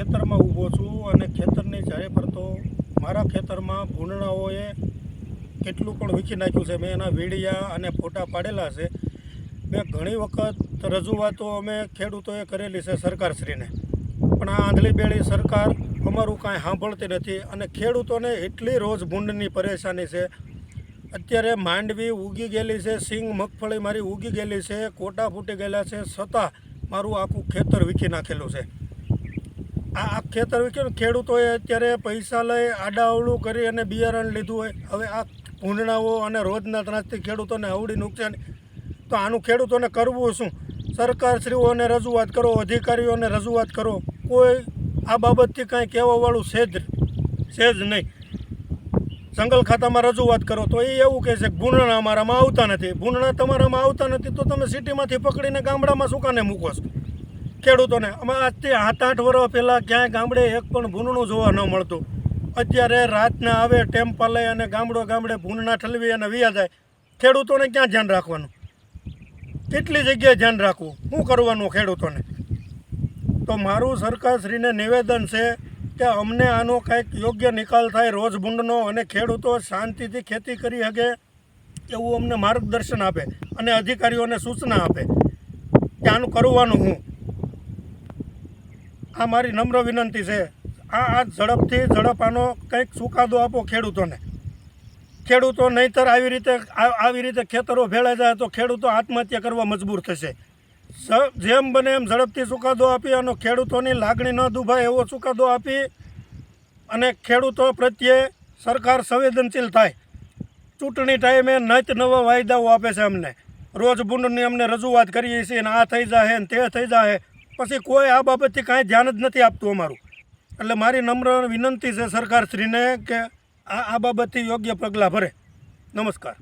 ખેતરમાં ઊભો છું અને ખેતરની ચારે ફરતો મારા ખેતરમાં ભૂંડણાઓએ કેટલું પણ વીખી નાખ્યું છે. મેં એના વીડિયા અને ફોટા પાડેલા છે. મેં ઘણી વખત રજૂઆતો અમે ખેડૂતોએ કરેલી છે સરકારશ્રીને. પણ આ આંધળી બેળી સરકાર અમારું કાંઈ સાંભળતી નથી અને ખેડૂતોને એટલી રોજ ભૂંડની પરેશાની છે. અત્યારે માંડવી ઉગી ગયેલી છે, સિંગ મગફળી મારી ઉગી ગયેલી છે, કોટા ફૂટી ગયેલા છે, છતાં મારું આખું ખેતર વીખી નાખેલું છે. આ ખેતર વીખ્યું ખેડૂતોએ અત્યારે પૈસા લઈ આડાઅવળું કરી અને બિયારણ લીધું હોય. હવે આ ભૂંડણાઓ અને રોજના ત્રાસથી ખેડૂતોને અવડી નુકસાન. તો આનું ખેડૂતોને કરવું શું? સરકારશ્રીઓને રજૂઆત કરો, અધિકારીઓને રજૂઆત કરો. કોઈ આ બાબતથી કાંઈ કહેવાવાળું છે જ છે જ નહીં. જંગલ ખાતામાં રજૂઆત કરો તો એ એવું કહે છે કે ભૂંડણા અમારામાં આવતા નથી. ભૂંડણા તમારામાં આવતા નથી તો તમે સિટીમાંથી પકડીને ગામડામાં શું કાને મૂકો છો. ખેડૂતોને. અમે આજથી આઠ આઠ વર્ષ પહેલાં ક્યાંય ગામડે એક પણ ભૂંડણું જોવા ન મળતું. અત્યારે રાતના આવે ટેમ્પા લઈ અને ગામડો ગામડે ભૂનના ઠલવી અને વ્યા જાય. ખેડૂતોને ક્યાં ધ્યાન રાખવાનું? કેટલી જગ્યાએ ધ્યાન રાખવું? શું કરવાનું ખેડૂતોને? તો મારું સરકારશ્રીને નિવેદન છે કે અમને આનો કંઈક યોગ્ય નિકાલ થાય, રોજ ભૂંડનો અને ખેડૂતો શાંતિથી ખેતી કરી શકે એવું અમને માર્ગદર્શન આપે અને અધિકારીઓને સૂચના આપે. કે આનું કરવાનું હું? આ મારી નમ્ર વિનંતી છે. આ આ ઝડપથી ઝડપ આનો કંઈક ચુકાદો આપો ખેડૂતોને. ખેડૂતો નહીંતર આવી રીતે આવી રીતે ખેતરો ભેળાઈ જાય તો ખેડૂતો આત્મહત્યા કરવા મજબૂર થશે. જેમ બને એમ ઝડપથી ચુકાદો આપી અને ખેડૂતોની લાગણી ન દુભાય એવો ચુકાદો આપી અને ખેડૂતો પ્રત્યે સરકાર સંવેદનશીલ થાય. ચૂંટણી ટાઈમે નત નવા વાયદાઓ આપે છે અમને. રોજ બુંડની અમને રજૂઆત કરીએ છીએ ને આ થઈ જાહે ને તે થઈ જાય પછી કોઈ આ બાબતથી કાંઈ ધ્યાન જ નથી આપતું અમારું. એટલે મારી નમ્ર વિનંતી છે સરકારશ્રીને કે આ આ બાબતથી યોગ્ય પગલાં ભરે. નમસ્કાર.